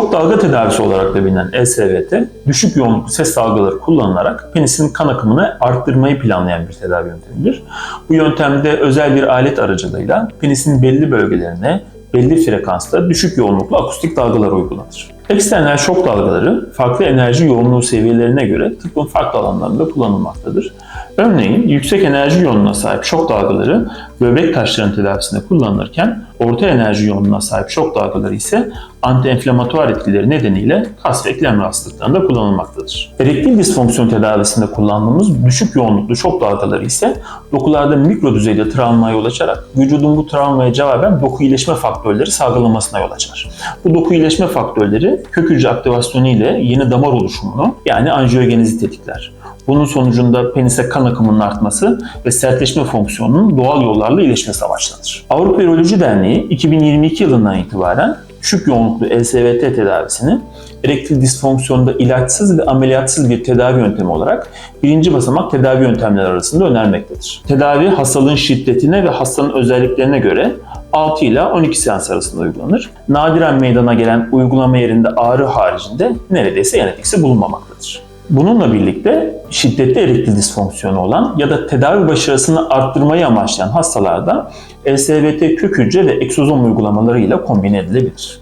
Şok dalga tedavisi olarak da bilinen ESVT, düşük yoğunluklu ses dalgaları kullanılarak penisin kan akımını arttırmayı planlayan bir tedavi yöntemidir. Bu yöntemde özel bir alet aracılığıyla penisin belli bölgelerine belli frekansta düşük yoğunluklu akustik dalgalar uygulanır. Eksternal şok dalgaları farklı enerji yoğunluğu seviyelerine göre tıbbın farklı alanlarında kullanılmaktadır. Örneğin yüksek enerji yoğunluğuna sahip şok dalgaları böbrek taşlarının tedavisinde kullanılırken orta enerji yoğunluğuna sahip şok dalgaları ise antienflamatuar etkileri nedeniyle kas ve eklem rahatsızlıklarında kullanılmaktadır. Erektil disfonksiyon tedavisinde kullandığımız düşük yoğunluklu şok dalgaları ise dokularda mikro düzeyde travmaya yol açarak vücudun bu travmaya cevaben doku iyileşme faktörleri salgılamasına yol açar. Bu doku iyileşme faktörleri kök hücre aktivasyonu ile yeni damar oluşumunu yani anjiyogenezi tetikler. Bunun sonucunda penise kan akımının artması ve sertleşme fonksiyonunun doğal yollarla iyileşmesi amaçlanır. Avrupa Üroloji Derneği 2022 yılından itibaren düşük yoğunluklu LSVT tedavisini erektil disfonksiyonda ilaçsız ve ameliyatsız bir tedavi yöntemi olarak birinci basamak tedavi yöntemleri arasında önermektedir. Tedavi hastalığın şiddetine ve hastanın özelliklerine göre 6 ile 12 seans arasında uygulanır. Nadiren meydana gelen uygulama yerinde ağrı haricinde neredeyse yan etkisi bulunmamaktadır. Bununla birlikte şiddetli erektil disfonksiyonu olan ya da tedavi başarısını arttırmayı amaçlayan hastalarda LSVT kök hücre ve egzozom uygulamalarıyla kombine edilebilir.